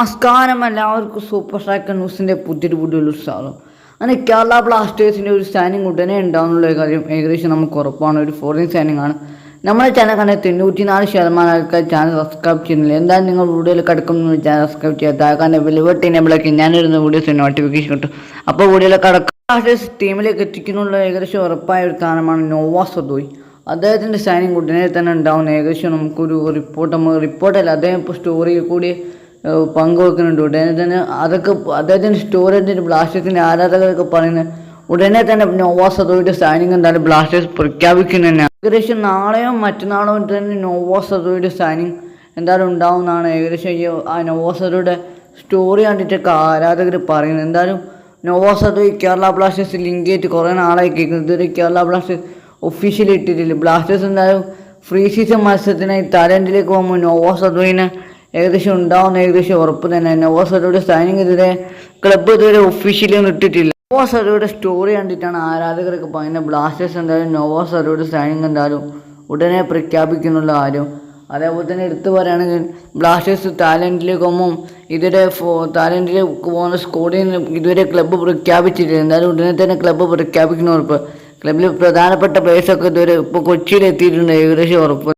നമസ്കാരം എല്ലാവർക്കും super striker ന്യൂസിന്റെ പുതിയൊരു പുതിയൊരു സ്വാഗതം. അങ്ങനെ കേരള ബ്ലാസ്റ്റേഴ്സിന്റെ ഒരു സ്റ്റാൻഡിങ് ഉടനെ ഉണ്ടാവുന്നുള്ള കാര്യം ഏകദേശം നമുക്ക് ഉറപ്പാണ്. ഒരു ഫോറിൻ സ്റ്റാൻഡിങ് ആണ്. നമ്മുടെ ചാനൽ കണ്ട തൊണ്ണൂറ്റി നാല് ശതമാനം ആൾക്കാർ ചാനൽ സബ്സ്ക്രൈബ് ചെയ്യുന്നില്ല. എന്തായാലും നിങ്ങൾ വീഡിയോയിൽ കിടക്കുന്നു ചാനൽ സബ്സ്ക്രൈബ് ചെയ്യാത്ത കാരണം വെലുവട്ട് എനേബിളാക്കി ഞാനിരുന്ന വീഡിയോസ് നോട്ടിഫിക്കേഷൻ കിട്ടും. അപ്പോൾ വീഡിയോയിൽ കിടക്കും ബ്ലാസ്റ്റേഴ്സ് ടീമിലേക്ക് എത്തിക്കുന്നുള്ള ഏകദേശം ഉറപ്പായ ഒരു സ്ഥാനമാണ് നോവ സദോയ്. അദ്ദേഹത്തിന്റെ സൈനിങ് ഉടനെ തന്നെ ഉണ്ടാവുന്ന ഏകദേശം നമുക്കൊരു റിപ്പോർട്ട് നമ്മൾ റിപ്പോർട്ടല്ല അദ്ദേഹം ഇപ്പോൾ സ്റ്റോറിയിൽ കൂടി പങ്കുവെക്കുന്നുണ്ട്. ഉടനെ തന്നെ അതൊക്കെ അദ്ദേഹത്തിന്റെ സ്റ്റോറേജിന്റെ ബ്ലാസ്റ്റേഴ്സിന്റെ ആരാധകരൊക്കെ പറയുന്നത് ഉടനെ തന്നെ നോവാസ് അതോയുടെ സൈനിങ് എന്താണ് ബ്ലാസ്റ്റേഴ്സ് പ്രഖ്യാപിക്കുന്നതന്നെ ഏകദേശം നാളെയോ മറ്റന്നാളോ തന്നെ നോവാസ് അതോയുടെ സൈനിങ് എന്തായാലും ഉണ്ടാവുന്നതാണ് ഏകദേശം ഈ ആ നോവാസ് അതോയുടെ സ്റ്റോറി കണ്ടിട്ടൊക്കെ ആരാധകർ പറയുന്നത്. എന്തായാലും നോവാസ് ഈ കേരള ബ്ലാസ്റ്റേഴ്സ് ലിങ്ക് ചെയ്തിട്ട് കുറേ നാളായി കേൾക്കുന്നത് ഇതുവരെ കേരള ബ്ലാസ്റ്റേഴ്സ് ഒഫീഷ്യലി ഇട്ടിട്ടില്ല. ബ്ലാസ്റ്റേഴ്സ് എന്തായാലും ഫ്രീ സീസൺ മത്സരത്തിനായി തായ്ലൻഡിലേക്ക് പോകുമ്പോൾ നോവാസ് സദോയിന് ഏകദേശം ഉണ്ടാവുന്ന ഏകദേശം ഉറപ്പ് തന്നെ. നവാസ് അലിയുടെ സൈനിങ് ഇതുവരെ ക്ലബ്ബ് ഇതുവരെ ഒഫീഷ്യലി ഒന്നും ഇട്ടിട്ടില്ല. നവാസ് അലിയുടെ സ്റ്റോറി കണ്ടിട്ടാണ് ആരാധകർക്ക് പറയുന്നത്. ബ്ലാസ്റ്റേഴ്സ് എന്തായാലും നവാസ് അലിയുടെ സൈനിങ് എന്തായാലും ഉടനെ പ്രഖ്യാപിക്കുന്നുള്ള ആരും അതേപോലെ തന്നെ എടുത്തു പറയുകയാണെങ്കിൽ ബ്ലാസ്റ്റേഴ്സ് പോകുമ്പോൾ ഇതുവരെ ഫോ തായ്ലൻഡിലേക്ക് പോകുന്ന സ്കോഡിൽ നിന്ന് ഇതുവരെ ക്ലബ്ബ് പ്രഖ്യാപിച്ചിട്ടില്ല. എന്തായാലും ഉടനെ തന്നെ ക്ലബ്ബ് പ്രഖ്യാപിക്കുന്ന ഉറപ്പ്. ക്ലബ്ബിൽ പ്രധാനപ്പെട്ട പ്ലേയേഴ്സൊക്കെ ഇതുവരെ ഇപ്പോൾ കൊച്ചിയിൽ എത്തിയിട്ടുണ്ട് ഏകദേശം ഉറപ്പ്.